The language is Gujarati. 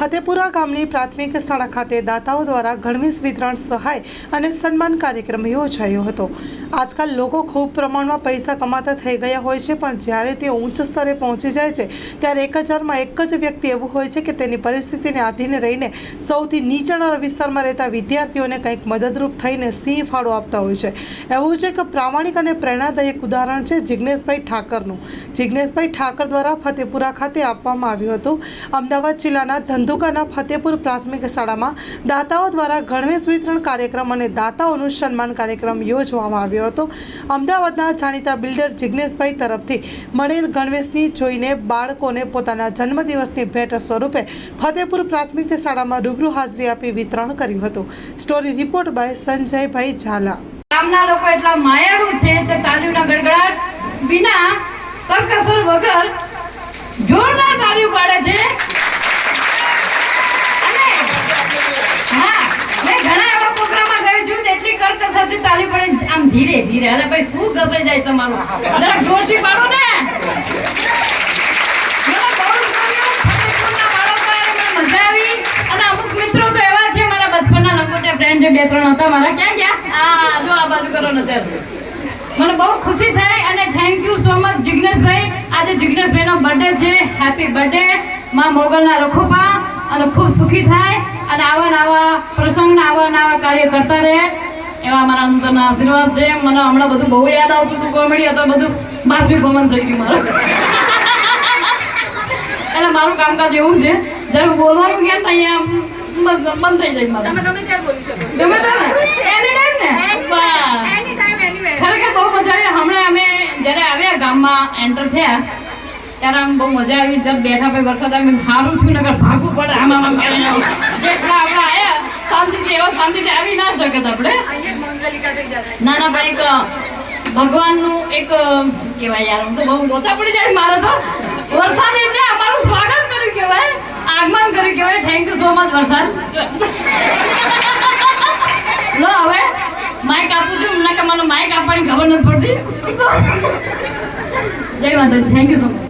ફતેપુરા ગામની પ્રાથમિક શાળા ખાતે દાતાઓ દ્વારા ગણવેશ વિતરણ સહાય અને સન્માન કાર્યક્રમ યોજાયો હતો. આજકાલ લોકો ખૂબ પ્રમાણમાં પૈસા કમાતા થઈ ગયા હોય છે, પણ જ્યારે તે ઉચ્ચ સ્તરે પહોંચી જાય છે, ત્યારે એક હજારમાં એક જ વ્યક્તિ એવું હોય છે કે તેની પરિસ્થિતિને આધીન રહીને સૌથી નીચાણવાળા વિસ્તારમાં રહેતા વિદ્યાર્થીઓને કંઈક મદદરૂપ થઈને સિંહ ફાળો આપતા હોય છે. એવું છે કે પ્રામાણિક અને પ્રેરણાદાયક ઉદાહરણ છે જિજ્ઞેશભાઈ ઠાકરનું. જિજ્ઞેશભાઈ ઠાકર દ્વારા ફતેપુરા ખાતે આપવામાં આવ્યું હતું. અમદાવાદ જિલ્લાના ધંધુકાના ફતેપુર પ્રાથમિક શાળામાં દાતાઓ દ્વારા ગણવેશ વિતરણ કાર્યક્રમ અને દાતાઓનું સન્માન કાર્યક્રમ યોજવામાં આવ્યો હતો. અમદાવાદના જાણીતા બિલ્ડર જિજ્ઞેશભાઈ તરફથી મળેલ ગણવેશની જોઈને બાળકોને પોતાના જન્મદિવસની ભેટ સ્વરૂપે ફતેપુર પ્રાથમિક શાળામાં રૂબરૂ હાજરી આપી વિતરણ કર્યું હતું. Story report by Sanjaybhai Zala. ગામના લોકો એટલા માયાળુ છે તે તાળીઓના ગડગડાટ વિના કરકસર વગર જોરદાર તાળીઓ પાડે છે અને હા મેં ઘણા એવા પ્રોગ્રામમાં ગઈ છું તેટલી કરકસરથી તાળી પડે આમ ધીરે ધીરે. અરે ભાઈ શું ઘસાઈ જાય તમારું? જરા જોરથી પાડો ને. ફ્રેન્ડ જે બે ત્રણ હતા મારા. ક્યાં ગયા? આ જો આ બાજુ કરો નજર મને બહુ ખુશી થઈ અને થેન્ક યુ સો મચ જિગ્નેશભાઈ. આજે જિગ્નેશભાઈનો બર્થડે છે. હેપી બર્થડે માં મોગલના રખોપા અને ખૂબ સુખી થાય. અને આવા નવા પ્રસંગના આવા નવા કાર્ય કરતા રહે. એવા અમારા અંતરના આશીર્વાદ છે. મને હમણાં બધું બહુ યાદ આવતું હતું કોમેડી હતો બધું બારમી ભવન થઈ ગયું મારું એટલે મારું કામકાજ એવું છે જ્યારે બોલવાનું તો અહીંયા બંધ થઈ જાય મારું. તમે ગમે ત્યારે બોલી શકો ગમે ત્યારે? ને? બસ. એની ટાઈમ એની ખરેખર બહુ મજા આવી. હમણાં અમે જ્યારે આવ્યા ગામમાં એન્ટર થયા ત્યારે આમ બહુ મજા આવી. જब બેઠા પછી વરસાદ આવી સારું થયું નગર ભાગવું પડે. આમ આમ આમ કરીને આમ. જેટલા આપણે આયા શાંતિથી એવા શાંતિથી આવી ના શકત આપણે. ના ના પણ એક ભગવાનનું એક કહેવાય યાર હું તો બહુ ગોતા પડી જાય મારે તો. વરસાદ એટલે અમારું સ્વાગત કર્યું કહેવાય. આગમન કર્યું કહેવાય. થેન્ક યુ સો મચ વરસાદ. લો હવે માઇક આપું છું. ના કે મને માઇક આપવાની ખબર નથી પડતી. જય માતાજી. Thank you so much